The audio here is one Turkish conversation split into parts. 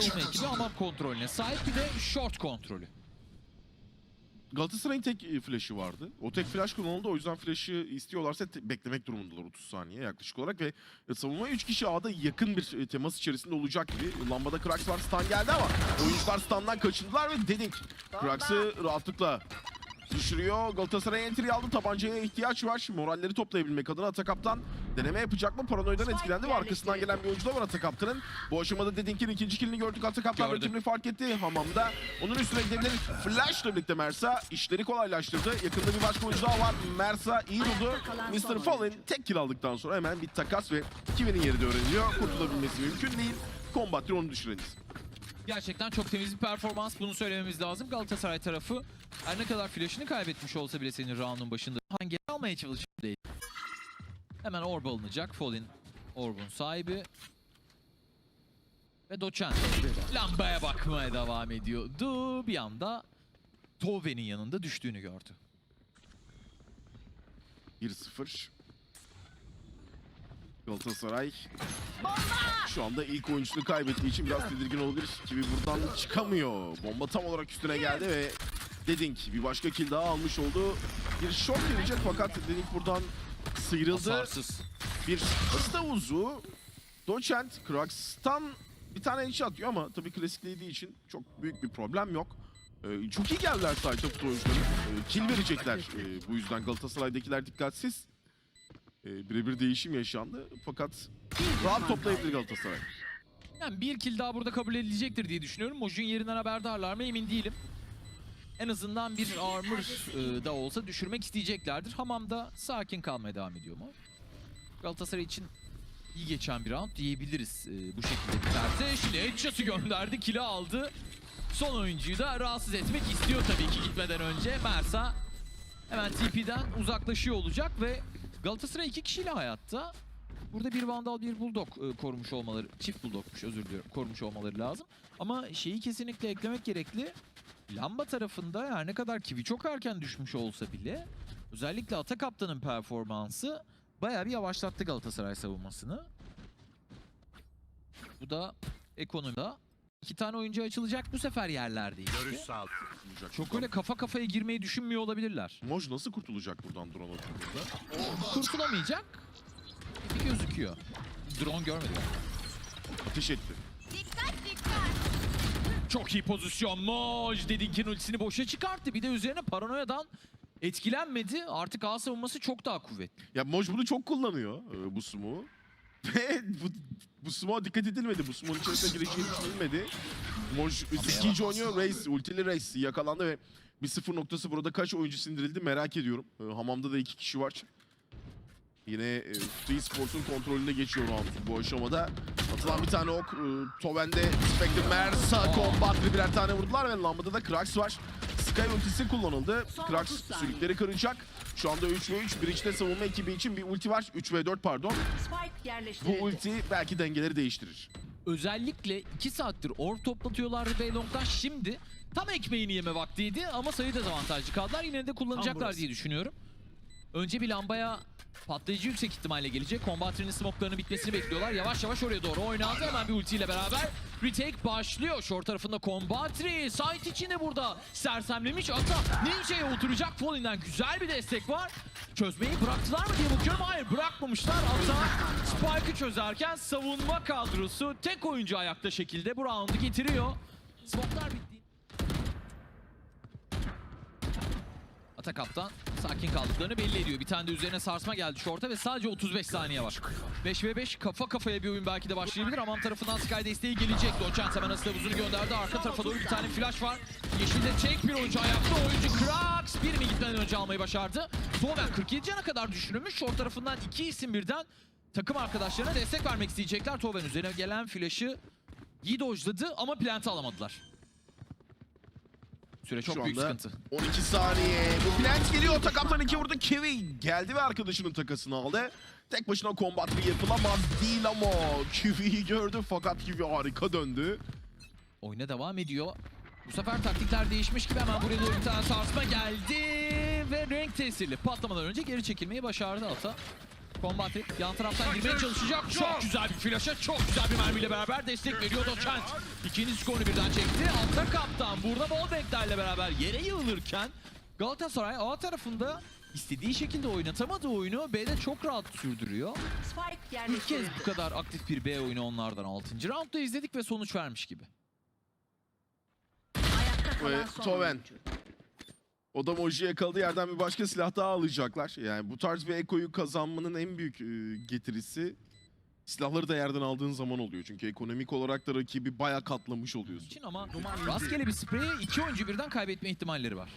savunma ekibi hamam kontrolüne sahip bir de short kontrolü. Galatasaray'ın tek e, flash'ı vardı. O tek flash kullanıldı. O yüzden flash'ı istiyorlarsa beklemek durumundalar 30 saniye yaklaşık olarak ve e, savunma 3 kişi A'da yakın bir e, temas içerisinde olacak gibi. Lambada Krax var, stun geldi ama oyuncular stun'dan kaçındılar ve Dedink Krax'ı rahatlıkla düşürüyor. Galatasaray entry aldı. Tabancaya ihtiyaç var. Moralleri toplayabilmek adına Atakaptan deneme yapacak mı? Paranoya'dan etkilendi ve arkasından gelen bir oyuncu da var Atakaptan'ın. Bu aşamada Dedink'in ikinci killini gördük. Atakaptan rakibini fark etti. Hamamda onun üstüne gidebilir. Flash'la birlikte Mersa işleri kolaylaştırdı. Yakında bir başka oyuncu daha var. Mersa iyi durdu. Mr. Fallen tek kill aldıktan sonra hemen bir takas ve Kivi'nin yeri de öğreniliyor. Kurtulabilmesi mümkün değil. Combat'tir onu düşüreniz. Gerçekten çok temiz bir performans. Bunu söylememiz lazım. Galatasaray tarafı her ne kadar flash'ını kaybetmiş olsa bile senin round'un başında hangi almaya çalışıyor değil. Hemen orb alınacak. Fallin orb'un sahibi. Ve Doçent lambaya bakmaya devam ediyordu. Bir anda Tove'nin yanında düştüğünü gördü. 1-0. Galatasaray şu anda ilk oyuncusunu kaybettiği için biraz tedirgin olabilir. Kivi buradan çıkamıyor. Bomba tam olarak üstüne geldi ve Dedink bir başka kill daha almış oldu. Bir şok gelecek fakat Dedink buradan sıyrıldı. Hasarsız. Bir ısı havuzu. Doçent, Krax'tan bir tane headshot atıyor ama tabii klasiklediği için çok büyük bir problem yok. Ee, çok iyi geldiler sahip futbol oyuncuları. Ee, kill verecekler. Ee, bu yüzden Galatasaray'dakiler dikkatsiz. Ee, Birebir değişim yaşandı. Fakat rahat toplayabilir Galatasaray. Yani bir kill daha burada kabul edilecektir diye düşünüyorum. Mojun yerinden haberdarlar mı emin değilim. En azından bir armor e, da olsa düşürmek isteyeceklerdir. Hamamda sakin kalmaya devam ediyor mu? Galatasaray için iyi geçen bir round diyebiliriz e, bu şekilde biterse. Şimdi headshot'ı gönderdi, kill'i aldı. Son oyuncuyu da rahatsız etmek istiyor tabii ki gitmeden önce. Mersa hemen TP'den uzaklaşıyor olacak ve Galatasaray iki kişiyle hayatta. Burada bir Vandal, bir Bulldog e, korumuş olmaları, çift Bulldog'muş özür diliyorum, korumuş olmaları lazım. Ama şeyi kesinlikle eklemek gerekli. Lamba tarafında her ne kadar Kivi çok erken düşmüş olsa bile özellikle Ata Kaptan'ın performansı bayağı bir yavaşlattı Galatasaray savunmasını. Bu da ekonomide iki tane oyuncu açılacak bu sefer yerler değişti. Görüş sağlık. Kurtulacak Çok buradan. öyle kafa kafaya girmeyi düşünmüyor olabilirler. Moj nasıl kurtulacak buradan drone oturduğunda? Kurtulamayacak gibi gözüküyor. Drone görmedi. Ateş etti. Çok iyi pozisyon. Moj Dedink'in ultisini boşa çıkarttı. Bir de üzerine paranoyadan etkilenmedi. Artık A savunması çok daha kuvvetli. Ya Moj bunu çok kullanıyor e, bu smoke'u. Ve bu, bu smoke'a dikkat edilmedi. Bu smoke'un içerisine gireceği düşünülmedi. Moj ikinci oynuyor. Race, ultili Race yakalandı ve bir 0 noktası burada kaç oyuncu sindirildi merak ediyorum. E, hamamda da iki kişi var. Yine e, Free Sports'un kontrolünde geçiyor round bu aşamada. Atılan bir tane ok. E, Toven'de Spectre, Mersa, Combat'lı birer tane vurdular ve lambada da Krax var. Sky ultisi kullanıldı. Krax 30 saniye. sürükleri kıracak. Şu anda 3 ve 3. Breach'te savunma ekibi için bir ulti var. 3 ve 4 pardon. Spike Bu ulti belki dengeleri değiştirir. Özellikle 2 saattir orb toplatıyorlardı Beylong'dan. Şimdi tam ekmeğini yeme vaktiydi ama sayı dezavantajlı kaldılar. Yine de kullanacaklar diye düşünüyorum. Önce bir lambaya patlayıcı yüksek ihtimalle gelecek. Combat'ın smoke'larının bitmesini bekliyorlar. Yavaş yavaş oraya doğru oynandı. Hemen bir ultiyle beraber retake başlıyor. Short tarafında Combatri. Site içinde burada sersemlemiş. Ata Ninja'ya oturacak. Fallen'den güzel bir destek var. Çözmeyi bıraktılar mı diye bakıyorum. Hayır bırakmamışlar. Ata Spike'ı çözerken savunma kadrosu tek oyuncu ayakta şekilde bu roundu getiriyor. Smoke'lar bitti. Ata kaptan sakin kaldıklarını belli ediyor. Bir tane de üzerine sarsma geldi şorta ve sadece 35 saniye var. 5 ve 5 kafa kafaya bir oyun belki de başlayabilir. Amam tarafından Sky desteği gelecek. Doçent hemen hızlı buzunu gönderdi. Arka tarafa doğru bir tane flash var. Yeşilde tek bir oyuncu ayakta. Oyuncu Krax birini gitmeden önce almayı başardı. Soğumen 47 cana kadar düşürülmüş. Short tarafından iki isim birden takım arkadaşlarına destek vermek isteyecekler. Toven üzerine gelen flash'ı iyi dojladı ama plant'ı alamadılar. Süre çok Şu büyük anda sıkıntı. 12 saniye. Bu plant geliyor. Takaptan iki vurdu. Kiwi geldi ve arkadaşının takasını aldı. Tek başına kombatlı yapılamaz değil ama Kiwi'yi gördü fakat Kiwi harika döndü. Oyuna devam ediyor. Bu sefer taktikler değişmiş gibi hemen buraya doğru bir tane sarsma geldi ve renk tesirli patlamadan önce geri çekilmeyi başardı Ata. Kombati yan taraftan girmeye çalışacak. Çok güzel bir flaşa, çok güzel bir mermiyle beraber destek veriyor Doçent. İkinci skorunu birden çekti. Altta kaptan burada Wallbank'lerle beraber yere yığılırken Galatasaray A tarafında istediği şekilde oynatamadığı oyunu B'de çok rahat sürdürüyor. Spike İlk kez bu kadar aktif bir B oyunu onlardan 6. roundda izledik ve sonuç vermiş gibi. Ayakta kalan son Toven. oyuncu. O da Moji'ye yakaladığı yerden bir başka silah daha alacaklar. Yani bu tarz bir ekoyu kazanmanın en büyük e, getirisi silahları da yerden aldığın zaman oluyor. Çünkü ekonomik olarak da rakibi bayağı katlamış oluyorsun. için ama rastgele bir spreye iki oyuncu birden kaybetme ihtimalleri var.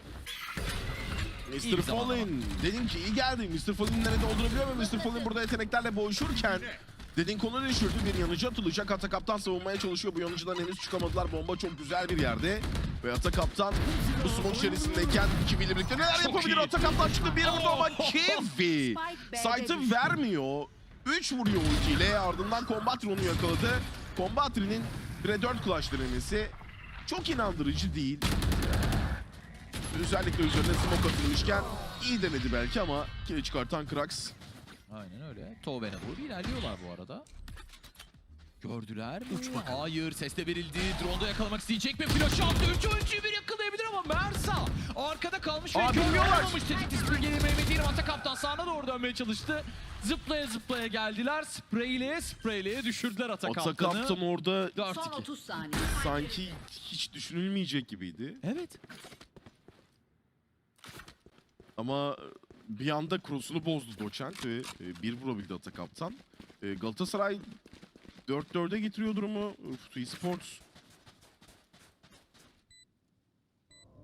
Mr. Fallen dedim ki iyi geldi. Mr. Fallen'in nerede olduğunu biliyor mu? Mr. Fallen burada yeteneklerle boğuşurken Dedin konu düşürdü. Bir yanıcı atılacak. Ata kaptan savunmaya çalışıyor. Bu yanıcıdan henüz çıkamadılar. Bomba çok güzel bir yerde. Ve Ata kaptan bu smoke içerisindeyken Kiwi ile birlikte neler Çok yapabilir? iyi. Ata kaptan çıktı bir vurdu ama Oh. B'de Sight'ı vermiyor. 3 vuruyor ultiyle. Ardından Combatri onu yakaladı. Combatri'nin 1'e 4 clutch denemesi çok inandırıcı değil. Özellikle üzerine smoke atılmışken iyi denedi belki ama kili çıkartan Krax. Aynen öyle. Toven'e doğru ilerliyorlar bu arada. Gördüler mi? Hayır ses de verildi. Drone'da yakalamak isteyecek mi? Flash attı. Üç oyuncuyu bir yakalayabilir ama Mersa arkada kalmış ve Aa, bilmiyorlar. görmemiş. Tetik display gelir Mehmet Yerim. Ata kaptan sağına doğru dönmeye çalıştı. Zıplaya zıplaya geldiler. Spreyleye spreyleye düşürdüler Ata Ata kaptanı. kaptan orada Son 4-2. 30 saniye. sanki hiç düşünülmeyecek gibiydi. Evet. Ama bir anda cross'unu bozdu Doçent ve e, bir vurabildi Ata kaptan. E, Galatasaray 4-4'e getiriyor durumu. Futu Esports.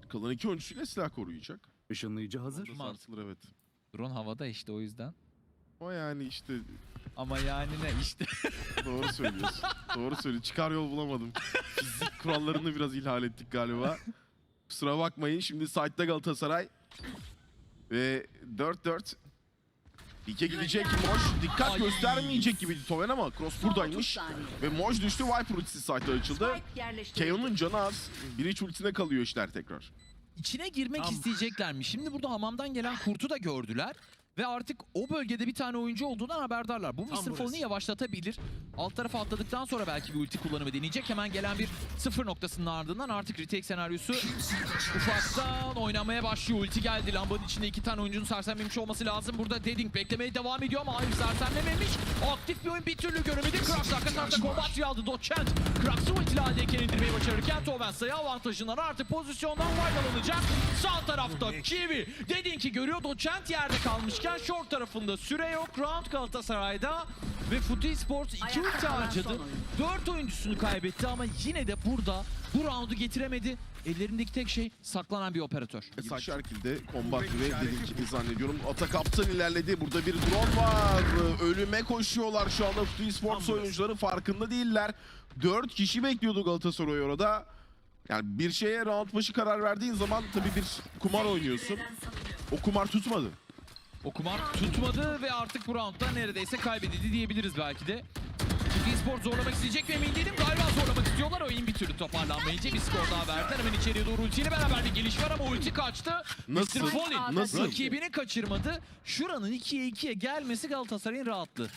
Kalan iki oyuncusuyla silah koruyacak. Işınlayıcı hazır. Sarsılır evet. Drone havada işte o yüzden. Ama yani işte Ama yani ne işte. doğru söylüyorsun. doğru söylüyorsun. Çıkar yol bulamadım. Fizik kurallarını biraz ihlal ettik galiba. Kusura bakmayın. Şimdi site'da Galatasaray. Ve 4-4. Dike gidecek Moj. Dikkat Ay. göstermeyecek gibiydi Toven ama cross Son 30 buradaymış. Ve Moj düştü. Viper ultisi site'da açıldı. KO'nun canı az. Bir iç ultisine kalıyor işler tekrar. İçine girmek Tam. isteyecekler mi? Şimdi burada hamamdan gelen kurtu da gördüler. Ve artık o bölgede bir tane oyuncu olduğundan haberdarlar. Bu Mr. Fallen'ı yavaşlatabilir. Alt tarafa atladıktan sonra belki bir ulti kullanımı deneyecek. Hemen gelen bir sıfır noktasının ardından artık retake senaryosu ufaktan oynamaya başlıyor. Ulti geldi. Lambanın içinde iki tane oyuncunun sersemlemiş olması lazım. Burada Deading beklemeye devam ediyor ama hayır sersemlememiş. Aktif bir oyun bir türlü göremedi. Krax arka tarafta combat aldı. Doçent. Krax'ı ultili haldeyken indirmeyi başarırken Toven sayı avantajından artı pozisyondan faydalanacak. Sağ tarafta Kiwi. Deading'i görüyor. Doçent yerde kalmışken short tarafında süre yok. Round Galatasaray'da ve Futu Sports 2 Ayakta ulti harcadı. son oyuncu. 4 oyuncusunu kaybetti ama yine de burada bu roundu getiremedi. Ellerindeki tek şey saklanan bir operatör. Sağ şekilde combat ve dediğim gibi zannediyorum. Ata kaptan ilerledi. Burada bir drone var. Ölüme koşuyorlar şu anda. Futu Esports oyuncuları farkında değiller. 4 kişi bekliyordu Galatasaray orada. Yani bir şeye round başı karar verdiğin zaman tabii bir kumar oynuyorsun. O kumar tutmadı. O kumar tutmadı ve artık bu roundda neredeyse kaybedildi diyebiliriz belki de. Futu Sport zorlamak isteyecek mi emin değilim. Galiba zorlamak istiyorlar. Oyun bir türlü toparlanmayınca bir skor daha verdiler. Hemen içeriye doğru ultiyle beraber bir geliş var ama ulti kaçtı. Nasıl? Mr. Fallen Nasıl? rakibini kaçırmadı. Şuranın 2'ye 2'ye gelmesi Galatasaray'ın rahatlığı.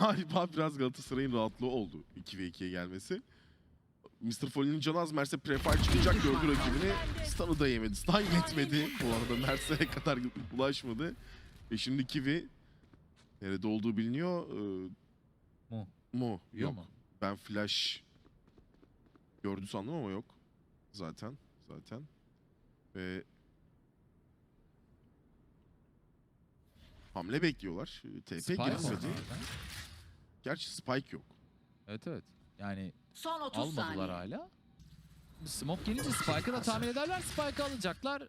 Galiba biraz Galatasaray'ın rahatlığı oldu 2 ve 2'ye gelmesi. Mr. Foley'nin canı az Merse prefire çıkacak gördü rakibini. Stun'ı da yemedi. Stun yetmedi. Bu arada Merse'ye kadar ulaşmadı. Ve şimdi Kiwi nerede olduğu biliniyor. Ee, Mo. Mo. Yok. mu? Ben flash gördü sandım ama yok. Zaten. Zaten. Ve hamle bekliyorlar. Ee, TP Spike girmedi. Gerçi Spike yok. Evet evet. Yani Son 30 almadılar saniye. hala. Smoke gelince Spike'ı da tahmin ederler. Spike'ı alacaklar.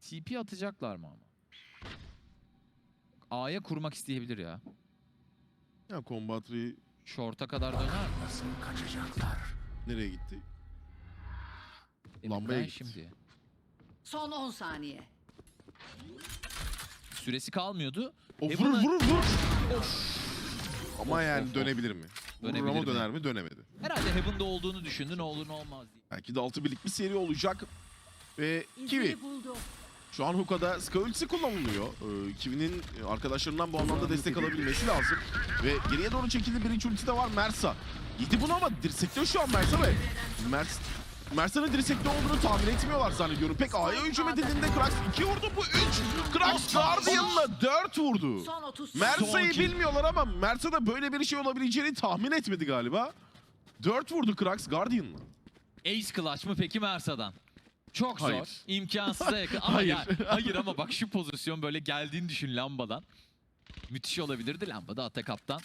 TP atacaklar mı ama? A'ya kurmak isteyebilir ya. Ya Combatri Short'a kadar döner mi? nereye gitti? Lambaya gitti. şimdi. Son 10 saniye. Süresi kalmıyordu. O E vurur buna- vurur vurur. Ama Of, yani dönebilir Dönebilir mi? döner mi? Dönemedi. Herhalde Heaven'da olduğunu düşündü. Ne olur ne olmaz diye. Belki de 6 birlik bir seri olacak. Ve Kiwi buldu. Şu an Hookah'da Ska ultisi kullanılıyor. Ee, Kiwi'nin arkadaşlarından bu anlamda destek alabilmesi lazım. Ve geriye doğru çekildi birinci ulti de var Mersa. Yedi bunu ama dirsekte şu an Mersa ve Mers Mersa'nın dirsekte olduğunu tahmin etmiyorlar zannediyorum. Pek A'ya hücum edildiğinde Krax 2 vurdu bu 3. Krax Guardian'la 4 vurdu. Son 30 Mersa'yı bilmiyorlar ama Mersa da böyle bir şey olabileceğini tahmin etmedi galiba. 4 vurdu Krax Guardian'la. Ace Clutch mı peki Mersa'dan? Çok zor. Hayır. İmkansıza yakın. Ama Hayır. hayır. hayır ama bak şu pozisyon böyle geldiğini düşün lambadan. Müthiş olabilirdi lambada ata kaptan.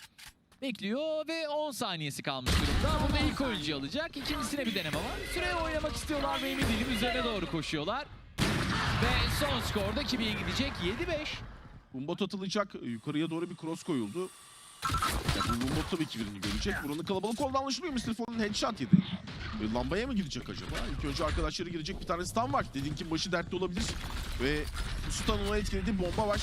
Bekliyor ve 10 saniyesi kalmış durumda. Burada ilk oyuncu alacak. İkincisine bir deneme var. Süreye oynamak istiyorlar ve emin değilim. Üzerine doğru koşuyorlar. Ve son skorda kimiye gidecek? 7-5. Bombot atılacak. Yukarıya doğru bir cross koyuldu. Ya bu Bombot tabii ki birini görecek. Buranın kalabalık olduğu anlaşılıyor. Mr. Fall'ın headshot yedi. E, lambaya mı girecek acaba? İlk önce arkadaşları girecek bir tane stun var. Dediğin başı dertli olabilir. Ve stun onu etkiledi. Bomba var.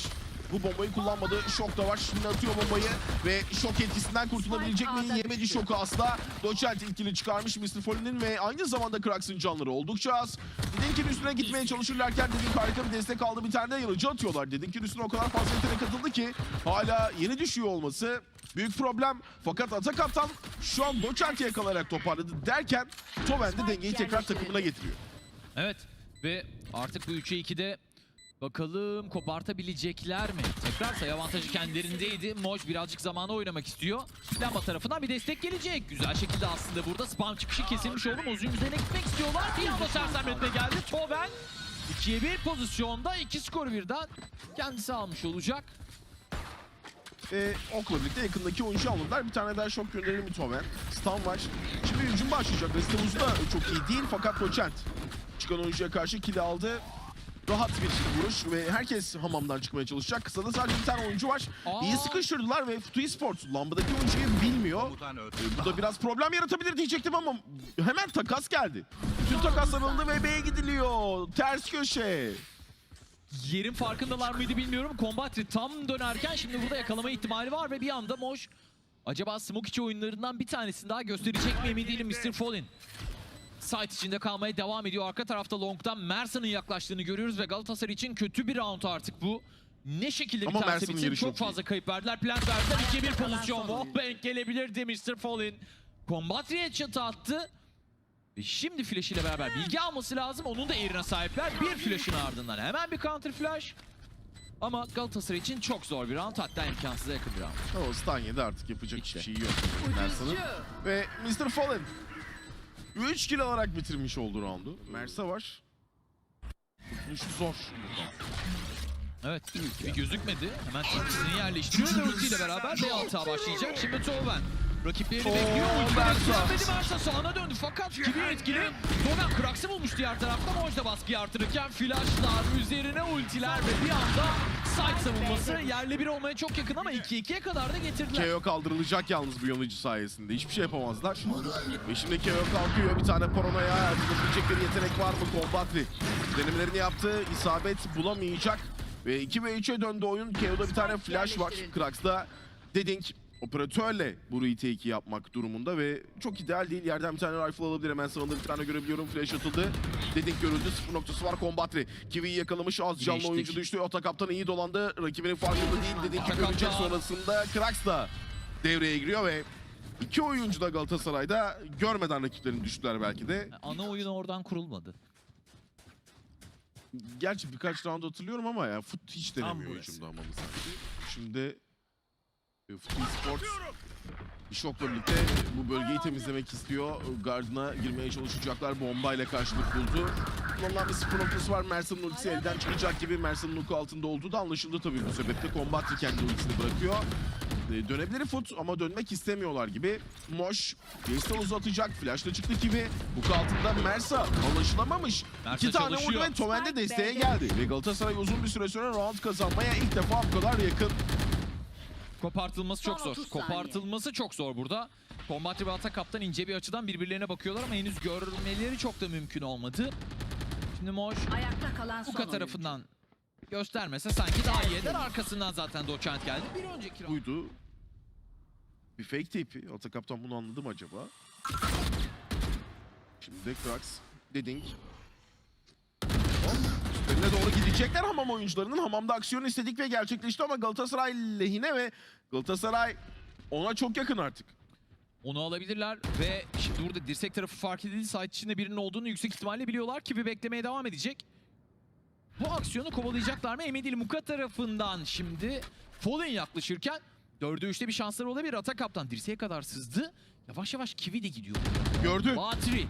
Bu bombayı kullanmadı. Şok da var. Şimdi atıyor bombayı ve şok etkisinden kurtulabilecek mi? Yemedi şoku asla. Doçent ilkini çıkarmış Mr. Foley'nin ve aynı zamanda Krax'ın canları oldukça az. Didink'in üstüne gitmeye çalışırlarken Didink harika bir destek aldı. Bir tane de yanıcı atıyorlar. Didink'in üstüne o kadar fazla yetenek atıldı ki hala yeni düşüyor olması büyük problem. Fakat Ata Kaptan şu an Doçent'i yakalayarak toparladı derken Toven de dengeyi tekrar takımına getiriyor. Evet ve artık bu 3'e 2'de bakalım kopartabilecekler mi? Tekrar sayı avantajı kendilerindeydi. Moj birazcık zamanı oynamak istiyor. Lamba tarafından bir destek gelecek. Güzel şekilde aslında burada spam çıkışı kesilmiş oldu. Moz'un üzerine gitmek istiyorlar. Bir anda sersemletme geldi. Toven 2'ye 1 pozisyonda 2 skoru birden kendisi almış olacak. Ve Ok'la birlikte yakındaki oyuncu aldılar. Bir tane daha şok gönderelim Toven. Stun var. Şimdi hücum başlayacak. Restamuz da çok iyi değil fakat Doçent çıkan oyuncuya karşı kill aldı. Rahat bir vuruş ve herkes hamamdan çıkmaya çalışacak. Kısada sadece bir tane oyuncu var. Aa. İyi sıkıştırdılar ve Futu Esports lambadaki oyuncuyu bilmiyor. Ee, Bu da biraz problem yaratabilir diyecektim ama hemen takas geldi. Bütün takaslar alındı ve B'ye gidiliyor. Ters köşe. Yerin farkındalar mıydı bilmiyorum. Combatri tam dönerken şimdi burada yakalama ihtimali var ve bir anda Moj acaba Smoke içi oyunlarından bir tanesini daha gösterecek mi emin değilim Mr. Fallen. Site içinde kalmaya devam ediyor. Arka tarafta Long'dan Mersa'nın yaklaştığını görüyoruz ve Galatasaray için kötü bir round artık bu. Ne şekilde Ama biterse bitsin çok iyi. fazla kayıp verdiler. Plant verdiler. 2-1 pozisyon. Wallbang gelebilirdi Mr. Fallen. Combatri headshot attı. Ve şimdi flash ile beraber bilgi alması lazım. Onun da yerine sahipler. Bir flash'ın ardından hemen bir counter flash. Ama Galatasaray için çok zor bir round. Hatta imkansıza yakın bir round. O stun yedi artık yapacak Bitti. hiçbir şey yok. Ve Mr. Fallen 3 kill alarak bitirmiş oldu roundu. Mersa var. Kurtuluşu zor. Evet. Bir gözükmedi. Hemen tepkisini yerleştiriyor ve ultiyle beraber B altığa başlayacak. Şimdi Toven. Rakiplerini bekliyor. Ultileri Mersa. sürmedi Mersa sağına döndü. Fakat gibi etkili. Toven Krax'ı bulmuş diğer tarafta. Moj da baskıyı artırırken flashlar üzerine ultiler ve bir anda side savunması yerle bir olmaya çok yakın ama 2-2'ye kadar da getirdiler. KO kaldırılacak yalnız bu yanıcı sayesinde. Hiçbir şey yapamazlar. Ve şimdi KO kalkıyor. Bir tane Paranoya. Bir yetenek var mı? Combatri. Denemelerini yaptı. İsabet bulamayacak. Ve 2 ve 3'e döndü oyun. KO'da bir tane flash var. Krax'da Dedink operatörle bu retake'i yapmak durumunda ve çok ideal değil. Yerden bir tane rifle alabilir. Hemen sağında bir tane görebiliyorum. Flash atıldı. Dedink görüldü. Sıfır noktası var Combatri. Kiwi'yi yakalamış. Az canlı Geçtik. oyuncu düştü. Ata kaptan iyi dolandı. Rakibinin farkında değil. Görecek kaptan. sonrasında Krax da devreye giriyor ve iki oyuncu da Galatasaray'da görmeden rakiplerini düştüler belki de. Ana oyun oradan kurulmadı. Gerçi birkaç round hatırlıyorum ama ya fut hiç denemiyor hücumda ama sanki. Şimdi e, Fut Sports bir şokla birlikte bu bölgeyi temizlemek istiyor. Gardına girmeye çalışacaklar. Bombayla karşılık buldu. Kullanılan bir sıfır noktası var. Mersa'nın ultisi elden çıkacak gibi. Mersa'nın nuku altında olduğu da anlaşıldı tabii bu sebeple. Combatri kendi ultisini bırakıyor. E, Dönebilir Foot ama dönmek istemiyorlar gibi. Moş Gaze'den uzatacak. Flash'la çıktı gibi. Bu altında Mersa anlaşılamamış. Mersa İki tane vurdu çalışıyor. ve Toven de desteğe geldi. Ve Galatasaray uzun bir süre sonra round kazanmaya ilk defa bu kadar yakın. Kopartılması çok Son zor. 30 saniye. Kopartılması çok zor burada. Combatri ve Atak Kaptan ince bir açıdan birbirlerine bakıyorlar ama henüz görmeleri çok da mümkün olmadı. Şimdi Moj Ayakta kalan son Uka oyuncu. tarafından göstermese sanki daha iyi eder. Arkasından zaten Doçent geldi. Bir önceki round. Buydu. Bir fake tape'i. Ata kaptan bunu anladı mı acaba? Şimdi de Krax, Dedink. Üzerine doğru gidecekler hamam oyuncularının. Hamamda aksiyon istedik ve gerçekleşti ama Galatasaray lehine ve Galatasaray ona çok yakın artık. Onu alabilirler ve şimdi burada dirsek tarafı fark edildi. Site içinde birinin olduğunu yüksek ihtimalle biliyorlar ki bir beklemeye devam edecek. Bu aksiyonu kovalayacaklar mı emin değilim. Muka tarafından şimdi Fallen yaklaşırken 4'e 3'te bir şansları olabilir. Ata kaptan dirseğe kadar sızdı. Yavaş yavaş Kiwi de gidiyor. Gördü. Batri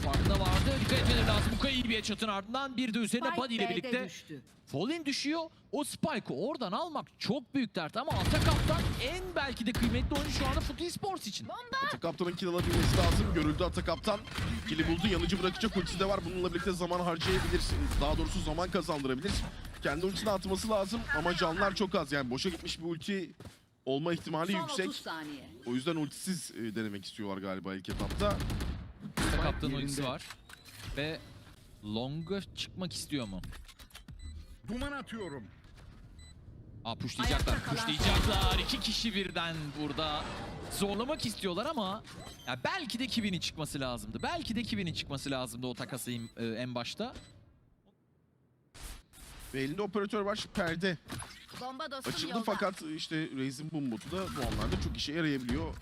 farkında vardı. Dikkat etmeleri lazım. Muka iyi bir çatın ardından bir de üzerine Spike Buddy ile birlikte. Fallen düşüyor. O Spike'ı oradan almak çok büyük dert ama Ata kaptan en belki de kıymetli oyuncu şu anda Footy Sports için. Atakaptan'ın kill alabilmesi lazım. Görüldü Atakaptan. Kill'i buldu. Yanıcı bırakacak ultisi de var. Bununla birlikte zaman harcayabilir. Daha doğrusu zaman kazandırabilir. Kendi ultisini atması lazım ama canlar çok az. Yani boşa gitmiş bir ulti olma ihtimali Son yüksek. 30 saniye. O yüzden ultisiz e, denemek istiyorlar galiba ilk etapta. Kaptanın yerinde. ultisi var. Ve Long'a çıkmak istiyor mu? Duman atıyorum. Aa pushlayacaklar, pushlayacaklar. İki kişi birden burada. Zorlamak istiyorlar ama ya belki de Kiwi'nin çıkması lazımdı. Belki de Kiwi'nin çıkması lazımdı o takası en- e, en başta. Ve elinde operatör var. Perde Bomba dostum açıldı yolda. fakat işte Raze'in bombotu da bu anlarda çok işe yarayabiliyor.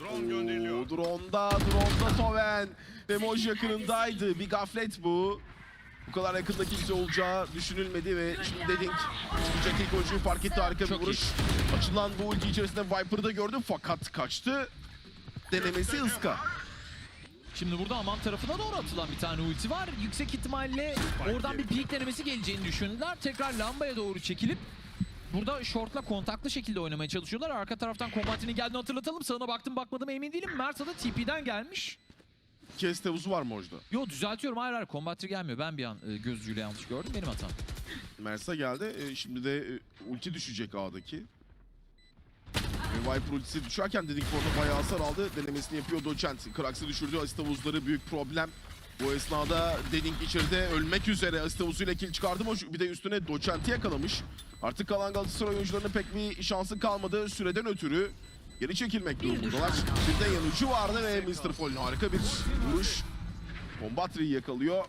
Drone gönderiliyor. Drone'da, drone'da Toven. Ve Moj yakınındaydı. Bir gaflet bu. Bu kadar yakında kimse olacağı düşünülmedi ve şimdi Dedink çıkacak ilk oyuncuyu fark etti. Harika bir vuruş. Açılan bu ulti içerisinde Viper'ı da gördü fakat kaçtı. Denemesi ıska. Şimdi burada Aman tarafına doğru atılan bir tane ulti var. Yüksek ihtimalle oradan bir peek denemesi geleceğini düşündüler. Tekrar lambaya doğru çekilip Burada shortla kontaklı şekilde oynamaya çalışıyorlar. Arka taraftan kombatinin geldiğini hatırlatalım. Sağına baktım bakmadım emin değilim. Mersa da TP'den gelmiş. Kes tevuzu var Moj'da. Yo düzeltiyorum hayır hayır kombatri gelmiyor. Ben bir an e, gözcüyle yanlış gördüm. Benim hatam. Mersa geldi. E, şimdi de e, ulti düşecek A'daki. E, Viper ultisi düşerken dedik orada bayağı hasar aldı. Denemesini yapıyor Doçent. Krax'ı düşürdü. Astavuzları büyük problem. Bu esnada Dedink içeride ölmek üzere Astavuz'uyla kill çıkardı ama bir de üstüne Doçent'i yakalamış. Artık kalan Galatasaray oyuncularının pek bir şansı kalmadı. Süreden ötürü geri çekilmek durumundalar. Bir de yanıcı vardı ve Mr. Fall'in harika bir vuruş. Combatri'yi yakalıyor.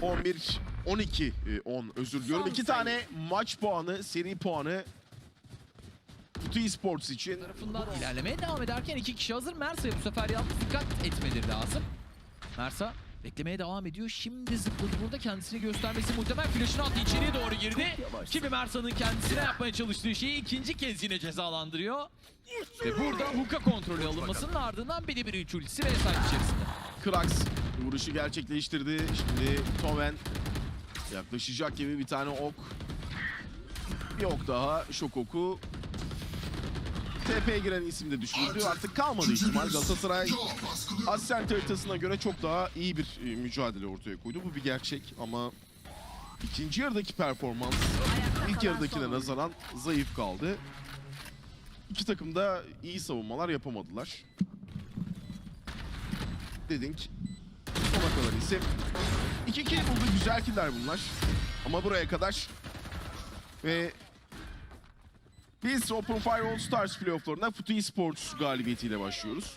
11 12 e, 10 özür diliyorum. İki tane maç puanı, seri puanı Kutu Esports için. tarafından ilerlemeye devam ederken iki kişi hazır. Mersa'ya bu sefer yalnız dikkat etmeleri lazım. Mersa beklemeye devam ediyor. Şimdi zıpladı burada kendisini göstermesi muhtemel. Flash'ını attı içeriye doğru girdi. Şimdi Mersa'nın kendisine yapmaya çalıştığı şeyi ikinci kez yine cezalandırıyor. Ve burada Hook'a kontrolü alınmasının ardından bir de bir üç ultisi ve site içerisinde. Krax vuruşu gerçekleştirdi. Şimdi Toven yaklaşacak gibi bir tane ok. Bir ok daha. Şok oku. TP'ye giren isim de düşürüldü. Artık kalmadı ihtimal. Galatasaray Ascent haritasına göre çok daha iyi bir e, mücadele ortaya koydu. Bu bir gerçek ama ikinci yarıdaki performans ilk yarıdakine nazaran zayıf kaldı. İki takım da iyi savunmalar yapamadılar. Dedink sona kalan isim. İki kill buldu. Güzel killer bunlar. Ama buraya kadar. Ve biz Open Fire All Stars playofflarına Futu Esports galibiyetiyle başlıyoruz.